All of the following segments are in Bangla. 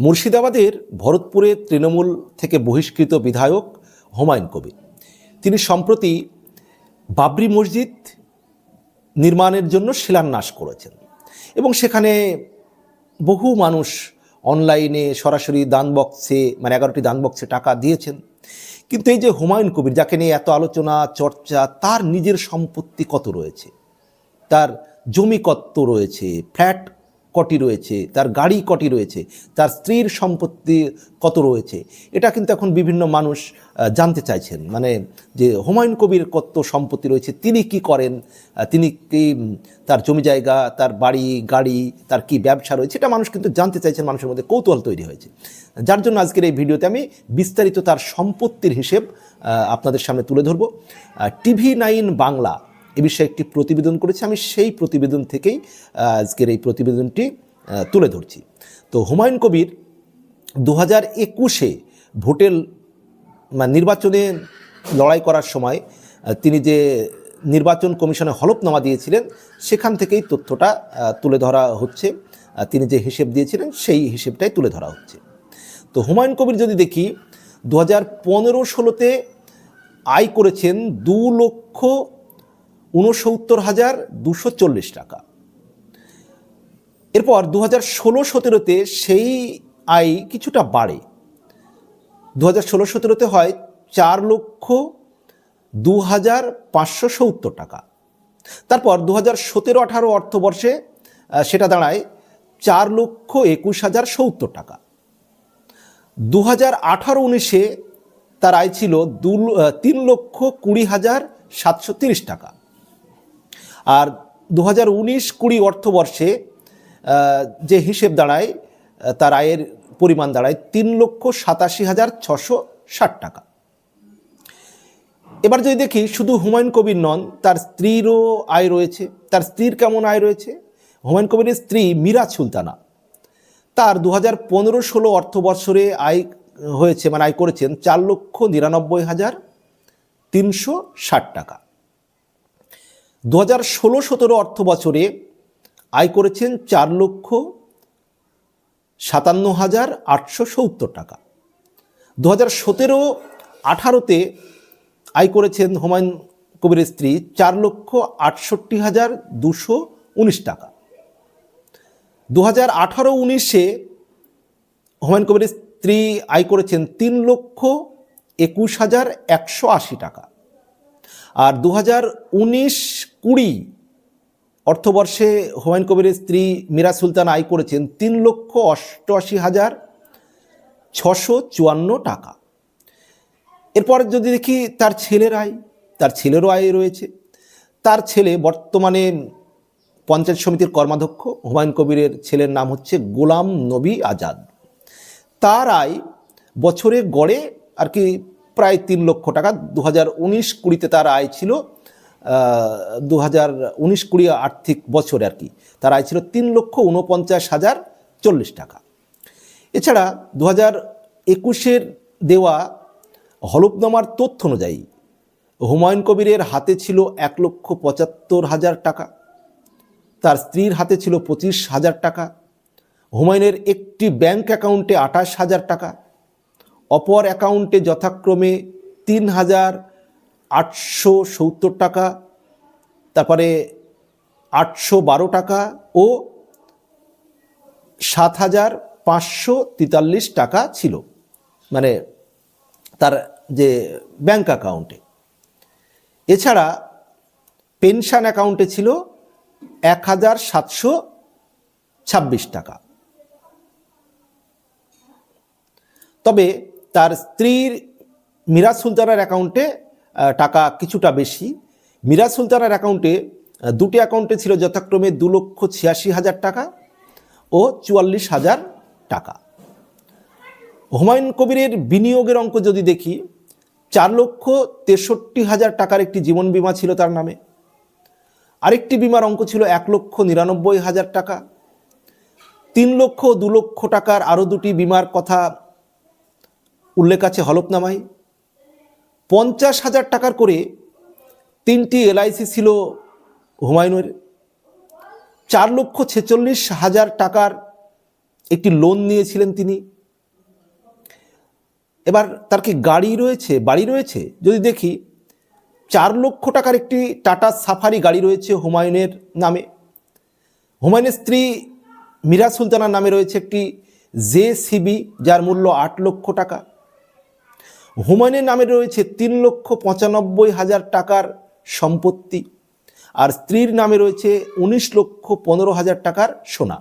মুর্শিদাবাদের ভরতপুরে তৃণমূল থেকে বহিষ্কৃত বিধায়ক হুমায়ুন কবির। তিনি সম্প্রতি বাবরি মসজিদ নির্মাণের জন্য শিলান্যাস করেছেন এবং সেখানে বহু মানুষ অনলাইনে সরাসরি দান বক্সে মানে এগারোটি দান বক্সে টাকা দিয়েছেন। কিন্তু এই যে হুমায়ুন কবির, যাকে নিয়ে এত আলোচনা, চর্চা, তার নিজের সম্পত্তি কত রয়েছে? তার জমি কত রয়েছে? ফ্ল্যাট কটি রয়েছে, তার গাড়ি কটি রয়েছে, তার স্ত্রীর সম্পত্তি কত রয়েছে, এটা কিন্তু এখন বিভিন্ন মানুষ জানতে চাইছেন। মানে যে হুমায়ুন কবির কত সম্পত্তি রয়েছে, তিনি কি করেন তিনি কি তার জমি জায়গা, তার বাড়ি, গাড়ি, তার কি ব্যবসা রয়েছে, এটা মানুষ কিন্তু জানতে চাইছেন, মানুষের মধ্যে কৌতূহল তৈরি হয়েছে। যার জন্য আজকের এই ভিডিওতে আমি বিস্তারিত তার সম্পত্তির হিসেব আপনাদের সামনে তুলে ধরবো। টিভি নাইন বাংলা এ বিষয়ে একটি প্রতিবেদন করেছে। আমি সেই প্রতিবেদন থেকেই আজকের এই প্রতিবেদনটি তুলে ধরছি। তো হুমায়ুন কবির দু হাজার একুশে ভোটের মানে নির্বাচনে লড়াই করার সময় তিনি যে নির্বাচন কমিশনে হলফনামা দিয়েছিলেন, সেখান থেকেই তথ্যটা তুলে ধরা হচ্ছে। তিনি যে হিসেব দিয়েছিলেন, সেই হিসেবটাই তুলে ধরা হচ্ছে। তো হুমায়ুন কবির যদি দেখি দু হাজার পনেরো ষোলোতে আয় করেছেন দু লক্ষ উনসত্তর হাজার দুশো চল্লিশ টাকা। এরপর দু হাজার ষোলো সতেরোতে সেই আয় কিছুটা বাড়ে। দু হাজার ষোলো সতেরোতে হয় চার লক্ষ দু হাজার পাঁচশো সত্তর টাকা। তারপর দু হাজার সতেরো আঠারো অর্থবর্ষে সেটা দাঁড়ায় চার লক্ষ একুশ হাজার সত্তর টাকা। দু হাজার আঠারো উনিশে তার আয় ছিল দু তিন লক্ষ কুড়ি হাজার সাতশো তিরিশ টাকা। আর দু হাজার উনিশ কুড়ি অর্থবর্ষে যে হিসেব দাঁড়ায় তার আয়ের পরিমাণ দাঁড়ায় তিন লক্ষ সাতাশি হাজার ছশো ষাট টাকা। এবার যদি দেখি শুধু হুমায়ুন কবির নন, তার স্ত্রীরও আয় রয়েছে। তার স্ত্রীর কেমন আয় রয়েছে? হুমায়ুন কবিরের স্ত্রী মিরাজ সুলতানা। তার দু হাজার পনেরো ষোলো অর্থবৎসরে আয় হয়েছে মানে আয় করেছেন চার লক্ষ নিরানব্বই হাজার তিনশো ষাট টাকা। দু হাজার ষোলো সতেরো অর্থ বছরে আয় করেছেন চার লক্ষ সাতান্ন হাজার আটশো সত্তর টাকা। দু হাজার সতেরো আঠারোতে আয় করেছেন হুমায়ুন কবিরের স্ত্রী চার লক্ষ আটষট্টি হাজার দুশো উনিশ টাকা। দু হাজার আঠারো উনিশে হুমায়ুন কবিরের স্ত্রী আয় করেছেন তিন লক্ষ একুশ হাজার একশো আশি টাকা। আর দু হাজার উনিশ কুড়ি অর্থবর্ষে হুমায়ুন কবিরের স্ত্রী মীরা সুলতান আয় করেছেন তিন লক্ষ অষ্টআশি হাজার ছশো চুয়ান্ন টাকা। এরপর যদি দেখি তার ছেলের আয়, তার ছেলেরও আয় রয়েছে। তার ছেলে বর্তমানে পঞ্চায়েত সমিতির কর্মাধ্যক্ষ। হুমায়ুন কবিরের ছেলের নাম হচ্ছে গোলাম নবী আজাদ। তার আয় বছরে গড়ে আর কি প্রায় তিন লক্ষ টাকা। দু হাজার উনিশ কুড়িতে তার আয় ছিল দু হাজার উনিশ কুড়ি আর্থিক বছরে আর কি। তার আয় ছিল তিন লক্ষ উনপঞ্চাশ হাজার চল্লিশ টাকা। এছাড়া দু হাজার একুশের দেওয়া হলফনামার তথ্য অনুযায়ী হুমায়ুন কবিরের হাতে ছিল এক লক্ষ পঁচাত্তর হাজার টাকা, তার স্ত্রীর হাতে ছিল পঁচিশ হাজার টাকা, হুমায়ুনের একটি ব্যাংক অ্যাকাউন্টে আঠাশ হাজার টাকা অপর অ্যাকাউন্টে যথাক্রমে তিন হাজার আটশো সত্তর টাকা, তারপরে আটশো বারো টাকা ও সাত হাজার পাঁচশো তেতাল্লিশ টাকা ছিল মানে তার যে ব্যাংক অ্যাকাউন্টে। এছাড়া পেনশন অ্যাকাউন্টে ছিল এক হাজার সাতশো ছাব্বিশ টাকা। তবে তার স্ত্রীর মিরাজ সুলতানার অ্যাকাউন্টে টাকা কিছুটা বেশি। মিরাজ সুলতানার অ্যাকাউন্টে দুটি অ্যাকাউন্টে ছিল যথাক্রমে দু লক্ষ ছিয়াশি হাজার টাকা ও চুয়াল্লিশ হাজার টাকা। হুমায়ুন কবিরের বিনিয়োগের অঙ্ক যদি দেখি, চার লক্ষ তেষট্টি হাজার টাকার একটি জীবন বিমা ছিল তার নামে। আরেকটি বিমার অঙ্ক ছিল এক লক্ষ নিরানব্বই হাজার টাকা। তিন লক্ষ দু লক্ষ টাকার আরও দুটি বিমার কথা উল্লেখ আছে হলফনামায়। পঞ্চাশ হাজার টাকার করে তিনটি এলআইসি ছিল হুমায়ুনের। চার লক্ষ ছেচল্লিশ হাজার টাকার একটি লোন নিয়েছিলেন তিনি। এবার তার কি গাড়ি রয়েছে, বাড়ি রয়েছে? যদি দেখি, চার লক্ষ টাকার একটি টাটা সাফারি গাড়ি রয়েছে হুমায়ুনের নামে। হুমায়ুনের স্ত্রী মীরা সুলতানার নামে রয়েছে একটি জে সিবি যার মূল্য আট লক্ষ টাকা। হুমায়ুনের নামে রয়েছে তিন লক্ষ পঁচানব্বই হাজার টাকার সম্পত্তি। আর স্ত্রীর নামে রয়েছে উনিশ লক্ষ পনেরো হাজার টাকার সোনা।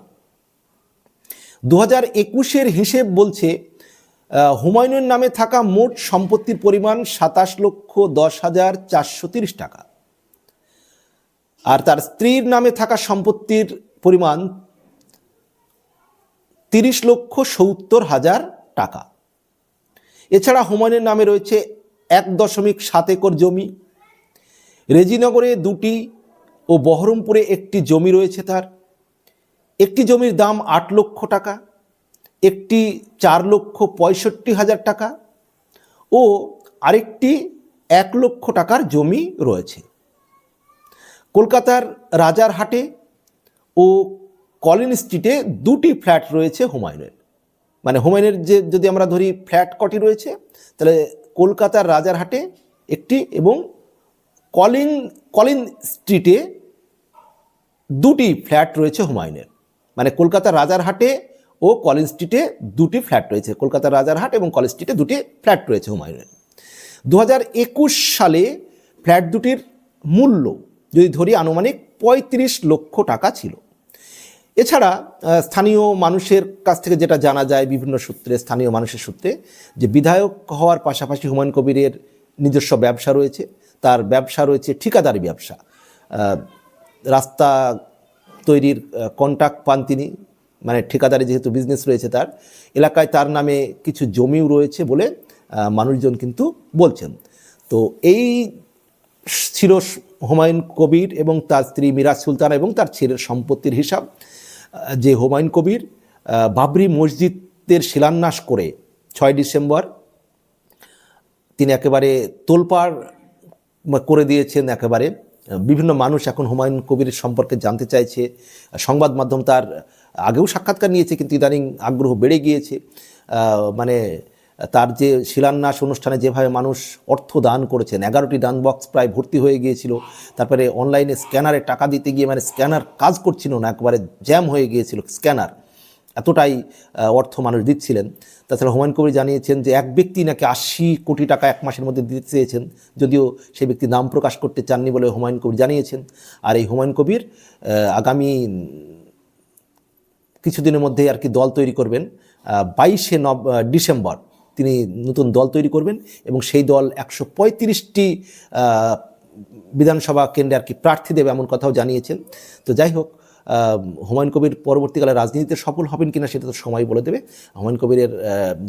দু হাজার একুশের হিসেব বলছে হুমায়ুনের নামে থাকা মোট সম্পত্তির পরিমাণ সাতাশ লক্ষ দশ হাজার চারশো তিরিশ টাকা। আর তার স্ত্রীর নামে থাকা সম্পত্তির পরিমাণ তিরিশ লক্ষ সত্তর হাজার টাকা। এছাড়া হুমায়ুনের নামে রয়েছে এক দশমিক সাত একর জমি। রেজিনগরে দুটি ও বহরমপুরে একটি জমি রয়েছে তার। একটি জমির দাম আট লক্ষ টাকা, একটি চার লক্ষ পঁয়ষট্টি হাজার টাকা ও আরেকটি এক লক্ষ টাকার জমি রয়েছে। কলকাতার রাজারহাটে ও কলিন স্ট্রিটে দুটি ফ্ল্যাট রয়েছে হুমায়ুনের। মানে হুমায়ুনের যে, যদি আমরা ধরি ফ্ল্যাট কটি রয়েছে, তাহলে কলকাতার রাজারহাটে একটি এবং কলিং কলিন স্ট্রিটে দুটি ফ্ল্যাট রয়েছে হুমায়ুনের। মানে কলকাতার রাজারহাটে ও কলেজ স্ট্রিটে দুটি ফ্ল্যাট রয়েছে। কলকাতার রাজারহাট এবং কলেজ স্ট্রিটে দুটি ফ্ল্যাট রয়েছে হুমায়ুনের। দু হাজার একুশ সালে ফ্ল্যাট দুটির মূল্য, যদি ধরি আনুমানিক পঁয়ত্রিশ লক্ষ টাকা ছিল। এছাড়া স্থানীয় মানুষের কাছ থেকে যেটা জানা যায় বিভিন্ন সূত্রে, স্থানীয় মানুষের সূত্রে, যে বিধায়ক হওয়ার পাশাপাশি হুমায়ুন কবিরের নিজস্ব ব্যবসা রয়েছে। তার ব্যবসা রয়েছে ঠিকাদারি ব্যবসা। রাস্তা তৈরির কন্ট্রাক্ট পান তিনি। মানে ঠিকাদারি যেহেতু বিজনেস রয়েছে তার, এলাকায় তার নামে কিছু জমিও রয়েছে বলে মানুষজন কিন্তু বলছেন। তো এই ছিল হুমায়ুন কবির এবং তার স্ত্রী মিরাজ সুলতানা এবং তার ছেলের সম্পত্তির হিসাব। যে হুমায়ুন কবির বাবরি মসজিদের শিলান্যাস করে ছয় ডিসেম্বর তিনি একেবারে তোলপাড় করে দিয়েছেন, একেবারে বিভিন্ন মানুষ এখন হুমায়ুন কবির সম্পর্কে জানতে চাইছে, সংবাদ মাধ্যম তার আগেও সাক্ষাৎকার নিয়েছে, কিন্তু ইদানিং আগ্রহ বেড়ে গিয়েছে। মানে তার যে শিলান্যাস অনুষ্ঠানে যেভাবে মানুষ অর্থ দান করেছেন, এগারোটি দান বক্স প্রায় ভর্তি হয়ে গিয়েছিল। তারপরে অনলাইনে স্ক্যানারে টাকা দিতে গিয়ে মানে স্ক্যানার কাজ করছিল না, একবারে জ্যাম হয়ে গিয়েছিল স্ক্যানার এতটাই অর্থ মানুষ দিচ্ছিলেন। তাছাড়া হুমায়ুন কবির জানিয়েছেন যে এক ব্যক্তি নাকি আশি কোটি টাকা এক মাসের মধ্যে দিতে চেয়েছেন, যদিও সেই ব্যক্তি নাম প্রকাশ করতে চাননি বলে হুমায়ুন কবির জানিয়েছেন। আর এই হুমায়ুন কবির আগামী কিছুদিনের মধ্যেই আর কি দল তৈরি করবেন বাইশে নব ডিসেম্বর। তিনি নতুন দল তৈরি করবেন এবং সেই দল একশো পঁয়ত্রিশটি বিধানসভা কেন্দ্রে আর কি প্রার্থী দেবে এমন কথাও জানিয়েছেন। তো যাই হোক হুমায়ুন কবির পরবর্তীকালে রাজনীতিতে সফল হবেন কিনা সেটা তো সময় বলে দেবে। হুমায়ুন কবিরের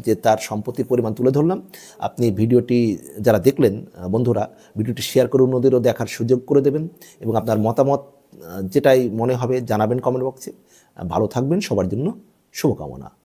যে তার সম্পত্তির পরিমাণ তুলে ধরলাম, আপনি ভিডিওটি যারা দেখলেন বন্ধুরা, ভিডিওটি শেয়ার করে অন্যদেরও দেখার সুযোগ করে দেবেন এবং আপনার মতামত যেটাই মনে হবে জানাবেন কমেন্ট বক্সে ভালো থাকবেন, সবার জন্য শুভকামনা।